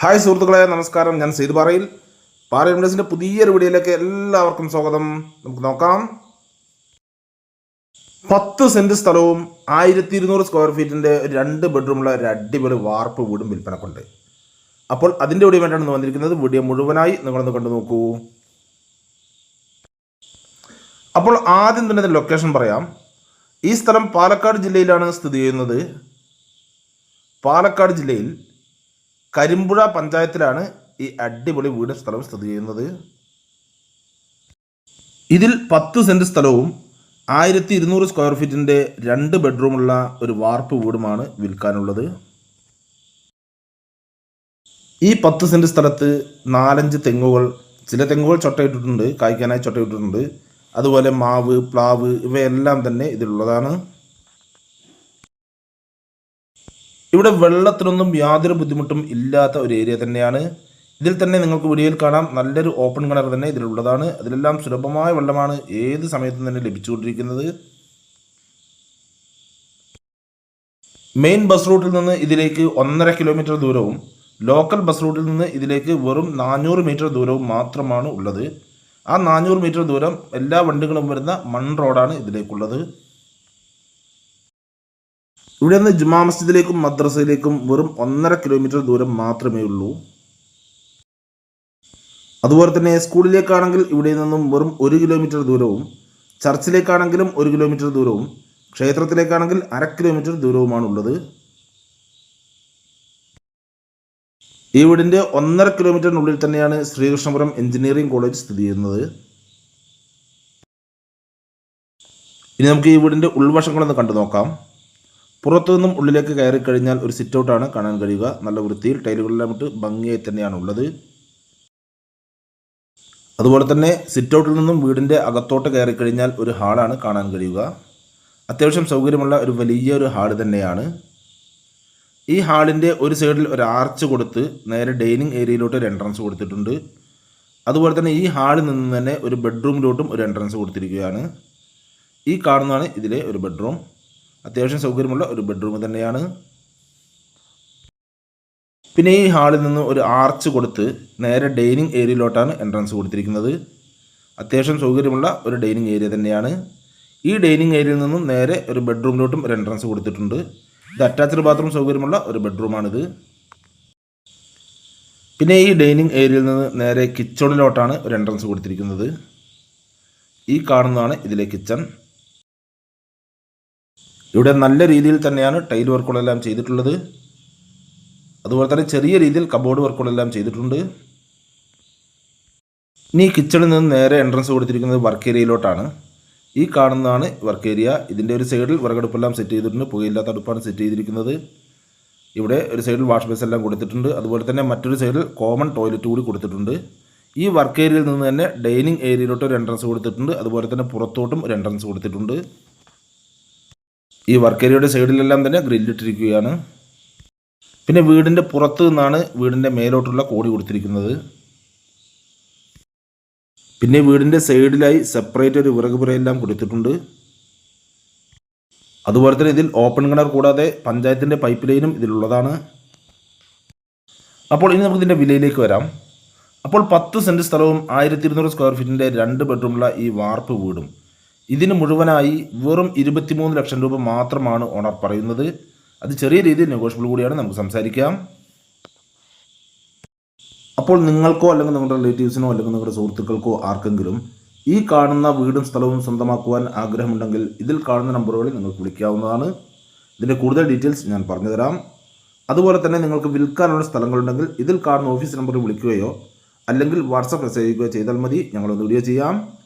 Hi സുഹൃത്തുക്കളെ നമസ്കാരം. ഞാൻ സെയ്ത് പാറയിൽ. പാറ ഇൻവെസ്റ്റിന്റെ പുതിയൊരു വീഡിയോയിലേക്ക് എല്ലാവർക്കും സ്വാഗതം. നമുക്ക് നോക്കാം. പത്ത് സെന്റ് സ്ഥലവും ആയിരത്തി ഇരുന്നൂറ് സ്ക്വയർ ഫീറ്റിന്റെ രണ്ട് ബെഡ്റൂമുള്ള ഒരു അടിപൊളി വാർപ്പ് വീടും വിൽപ്പനക്കുണ്ട്. അപ്പോൾ അതിന്റെ വീഡിയോ വേണ്ടിയാണ് വന്നിരിക്കുന്നത്. വീഡിയോ മുഴുവനായി നിങ്ങളൊന്ന് കണ്ടു നോക്കൂ. അപ്പോൾ ആദ്യം തന്നെ ലൊക്കേഷൻ പറയാം. ഈ സ്ഥലം പാലക്കാട് ജില്ലയിലാണ് സ്ഥിതി ചെയ്യുന്നത്. പാലക്കാട് ജില്ലയിൽ കരിമ്പുഴ പഞ്ചായത്തിലാണ് ഈ അടിപൊളി വീട് സ്ഥലം സ്ഥിതി ചെയ്യുന്നത്. ഇതിൽ പത്ത് സെന്റ് സ്ഥലവും ആയിരത്തി ഇരുന്നൂറ് സ്ക്വയർ ഫീറ്റിന്റെ രണ്ട് ബെഡ്റൂമുള്ള ഒരു വാർപ്പ് വീടുമാണ് വിൽക്കാനുള്ളത്. ഈ പത്ത് സെന്റ് സ്ഥലത്ത് നാലഞ്ച് തെങ്ങുകൾ ചില തെങ്ങുകൾ ചൊട്ടയിട്ടിട്ടുണ്ട് കായ്ക്കാനായി ചൊട്ടയിട്ടിട്ടുണ്ട്. അതുപോലെ മാവ് പ്ലാവ് ഇവയെല്ലാം തന്നെ ഇതിലുള്ളതാണ്. ഇവിടെ വെള്ളത്തിനൊന്നും യാതൊരു ബുദ്ധിമുട്ടും ഇല്ലാത്ത ഒരു ഏരിയ തന്നെയാണ്. ഇതിൽ തന്നെ നിങ്ങൾക്ക് വീഡിയോയിൽ കാണാം. നല്ലൊരു ഓപ്പൺ കിണർ തന്നെ ഇതിലുള്ളതാണ്. അതിലെല്ലാം സുലഭമായ വെള്ളമാണ് ഏത് സമയത്തും തന്നെ ലഭിച്ചുകൊണ്ടിരിക്കുന്നത്. മെയിൻ ബസ് റൂട്ടിൽ നിന്ന് ഇതിലേക്ക് ഒന്നര കിലോമീറ്റർ ദൂരവും ലോക്കൽ ബസ് റൂട്ടിൽ നിന്ന് ഇതിലേക്ക് വെറും നാനൂറ് മീറ്റർ ദൂരവും മാത്രമാണ് ഉള്ളത്. ആ നാനൂറ് മീറ്റർ ദൂരം എല്ലാ വണ്ടികളും വരുന്ന മൺ റോഡാണ് ഇതിലേക്കുള്ളത്. ഇവിടെ നിന്ന് ജുമാ മസ്ജിദിലേക്കും മദ്രസയിലേക്കും വെറും ഒന്നര കിലോമീറ്റർ ദൂരം മാത്രമേ ഉള്ളൂ. അതുപോലെ തന്നെ സ്കൂളിലേക്കാണെങ്കിൽ ഇവിടെ നിന്നും വെറും ഒരു കിലോമീറ്റർ ദൂരവും ചർച്ചിലേക്കാണെങ്കിലും ഒരു കിലോമീറ്റർ ദൂരവും ക്ഷേത്രത്തിലേക്കാണെങ്കിൽ അര കിലോമീറ്റർ ദൂരവുമാണ് ഉള്ളത്. ഈ വീടിന്റെ ഒന്നര കിലോമീറ്ററിനുള്ളിൽ തന്നെയാണ് ശ്രീകൃഷ്ണപുരം എഞ്ചിനീയറിംഗ് കോളേജ് സ്ഥിതി ചെയ്യുന്നത്. ഇനി നമുക്ക് ഈ വീടിന്റെ ഉൾവശങ്ങളൊന്ന് കണ്ടു നോക്കാം പുറത്തു നിന്നും ഉള്ളിലേക്ക് കയറി കഴിഞ്ഞാൽ ഒരു സിറ്റ് ഔട്ടാണ് കാണാൻ കഴിയുക. നല്ല വൃത്തിയിൽ ടൈലുകളെല്ലാം ഇട്ട് ഭംഗിയായി തന്നെയാണ് ഉള്ളത് അതുപോലെ തന്നെ സിറ്റ് ഔട്ടിൽ നിന്നും വീടിന്റെ അകത്തോട്ട് കയറി കഴിഞ്ഞാൽ ഒരു ഹാളാണ് കാണാൻ കഴിയുക. അത്യാവശ്യം സൗകര്യമുള്ള ഒരു വലിയ ഒരു ഹാൾ തന്നെയാണ്. ഈ ഹാളിന്റെ ഒരു സൈഡിൽ ഒരു ആർച്ച് കൊടുത്ത് നേരെ ഡൈനിങ് ഏരിയയിലോട്ട് ഒരു എൻട്രൻസ് കൊടുത്തിട്ടുണ്ട്. അതുപോലെ തന്നെ ഈ ഹാളിൽ നിന്ന് തന്നെ ഒരു ബെഡ്റൂമിലോട്ടും ഒരു എൻട്രൻസ് കൊടുത്തിരിക്കുകയാണ്. ഈ കാണുന്നതാണ് ഇതിലെ ഒരു ബെഡ്റൂം. അത്യാവശ്യം സൗകര്യമുള്ള ഒരു ബെഡ്റൂം തന്നെയാണ്. പിന്നെ ഈ ഹാളിൽ നിന്ന് ഒരു ആർച്ച് കൊടുത്ത് നേരെ ഡൈനിങ് ഏരിയയിലോട്ടാണ് എൻട്രൻസ് കൊടുത്തിരിക്കുന്നത്. അത്യാവശ്യം സൗകര്യമുള്ള ഒരു ഡൈനിങ് ഏരിയ തന്നെയാണ്. ഈ ഡൈനിങ് ഏരിയയിൽ നിന്നും നേരെ ഒരു ബെഡ്റൂമിലോട്ടും ഒരു എൻട്രൻസ് കൊടുത്തിട്ടുണ്ട്. ഇത് അറ്റാച്ച്ഡ് ബാത്റൂം സൗകര്യമുള്ള ഒരു ബെഡ്റൂമാണിത് പിന്നെ ഈ ഡൈനിങ് ഏരിയയിൽ നിന്ന് നേരെ കിച്ചണിലോട്ടാണ് ഒരു എൻട്രൻസ് കൊടുത്തിരിക്കുന്നത്. ഈ കാണുന്നതാണ് ഇതിലെ കിച്ചൺ ഇവിടെ നല്ല രീതിയിൽ തന്നെയാണ് ടൈൽ വർക്കുകളെല്ലാം ചെയ്തിട്ടുള്ളത്. അതുപോലെ തന്നെ ചെറിയ രീതിയിൽ കബോർഡ് വർക്കുകളെല്ലാം ചെയ്തിട്ടുണ്ട്. ഇനി കിച്ചണിൽ നിന്ന് നേരെ എൻട്രൻസ് കൊടുത്തിരിക്കുന്നത് വർക്ക് ഏരിയയിലോട്ടാണ്. ഈ കാണുന്നതാണ് വർക്ക് ഏരിയ. ഇതിന്റെ ഒരു സൈഡിൽ വിറകടുപ്പെല്ലാം സെറ്റ് ചെയ്തിട്ടുണ്ട്. പുകയില്ലാത്ത അടുപ്പാണ് സെറ്റ് ചെയ്തിരിക്കുന്നത്. ഇവിടെ ഒരു സൈഡിൽ വാഷ് ബേസ് എല്ലാം കൊടുത്തിട്ടുണ്ട്. അതുപോലെ തന്നെ മറ്റൊരു സൈഡിൽ കോമൺ ടോയ്ലറ്റ് കൂടി കൊടുത്തിട്ടുണ്ട്. ഈ വർക്ക് ഏരിയയിൽ നിന്ന് തന്നെ ഡൈനിങ് ഏരിയയിലോട്ട് ഒരു എൻട്രൻസ് കൊടുത്തിട്ടുണ്ട്. അതുപോലെ തന്നെ പുറത്തോട്ടും ഒരു എൻട്രൻസ് കൊടുത്തിട്ടുണ്ട്. ഈ വർക്ക് ഏരിയയുടെ സൈഡിലെല്ലാം തന്നെ ഗ്രില്ലിട്ടിരിക്കുകയാണ് പിന്നെ വീടിന്റെ പുറത്തു നിന്നാണ് വീടിന്റെ മേലോട്ടുള്ള കോടി കൊടുത്തിരിക്കുന്നത്. പിന്നെ വീടിന്റെ സൈഡിലായി സെപ്പറേറ്റ് ഒരു വിറക് പുരയെല്ലാം കൊടുത്തിട്ടുണ്ട്. അതുപോലെ തന്നെ ഇതിൽ ഓപ്പൺ കിണർ കൂടാതെ പഞ്ചായത്തിന്റെ പൈപ്പ് ലൈനും ഇതിലുള്ളതാണ്. അപ്പോൾ ഇനി നമുക്ക് ഇതിന്റെ വിലയിലേക്ക് വരാം. അപ്പോൾ പത്ത് സെന്റ് സ്ഥലവും ആയിരത്തി ഇരുന്നൂറ് സ്ക്വയർ ഫീറ്റിന്റെ രണ്ട് ബെഡ്റൂമുള്ള ഈ വാർപ്പ് വീടും ഇതിന് മുഴുവനായി വെറും ഇരുപത്തിമൂന്ന് ലക്ഷം രൂപ മാത്രമാണ് ഓണർ പറയുന്നത്. അത് ചെറിയ രീതിയിൽ നെഗോഷ്യബിൾ കൂടിയാണ്. നമുക്ക് സംസാരിക്കാം. അപ്പോൾ നിങ്ങൾക്കോ അല്ലെങ്കിൽ നിങ്ങളുടെ റിലേറ്റീവ്സിനോ അല്ലെങ്കിൽ നിങ്ങളുടെ സുഹൃത്തുക്കൾക്കോ ആർക്കെങ്കിലും ഈ കാണുന്ന വീടും സ്ഥലവും സ്വന്തമാക്കുവാൻ ആഗ്രഹമുണ്ടെങ്കിൽ ഇതിൽ കാണുന്ന നമ്പറുകളിൽ നിങ്ങൾക്ക് വിളിക്കാവുന്നതാണ്. ഇതിന്റെ കൂടുതൽ ഡീറ്റെയിൽസ് ഞാൻ പറഞ്ഞുതരാം. അതുപോലെ തന്നെ നിങ്ങൾക്ക് വിൽക്കാനുള്ള സ്ഥലങ്ങളുണ്ടെങ്കിൽ ഇതിൽ കാണുന്ന ഓഫീസ് നമ്പറിൽ വിളിക്കുകയോ അല്ലെങ്കിൽ വാട്സപ്പ് മെസ്സേജ് ചെയ്യുകയോ ചെയ്താൽ മതി. ഞങ്ങളൊന്ന് വീഡിയോ ചെയ്യാം.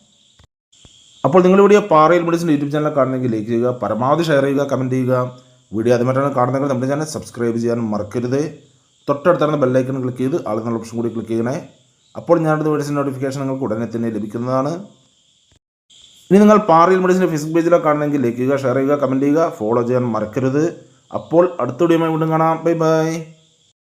അപ്പോൾ നിങ്ങൾ വീഡിയോ പാറയിൽ മെഡിസിൻ യൂട്യൂബ് ചാനൽ കാണണമെങ്കിൽ ലൈക്ക് ചെയ്യുക പരമാവധി ഷെയർ ചെയ്യുക കമന്റ് ചെയ്യുക. വീഡിയോ അതുമായിട്ടാണ് കാണുന്നതെങ്കിൽ നമ്മുടെ ചാനൽ സബ്സ്ക്രൈബ് ചെയ്യാൻ മറക്കരുത്. തൊട്ടടുത്താണ് ബെല്ലൈക്കൺ ക്ലിക്ക് ചെയ്ത് ആളുകളുടെ ഓപ്ഷൻ കൂടി ക്ലിക്ക് ചെയ്യണേ. അപ്പോൾ ഞാനത് മെഡിസിൻ നോട്ടിഫിക്കേഷൻ നിങ്ങൾക്ക് ഉടനെ തന്നെ ലഭിക്കുന്നതാണ്. ഇനി നിങ്ങൾ പാറയിൽ മെഡിസിന്റെ ഫേസ്ബുക്ക് പേജിലോ കാണണമെങ്കിൽ ലൈക്ക് ചെയ്യുക ഷെയർ ചെയ്യുക കമന്റ് ചെയ്യുക ഫോളോ ചെയ്യാൻ മറക്കരുത്. അപ്പോൾ അടുത്ത വീഡിയോയുമായി വീണ്ടും കാണാം. Bye bye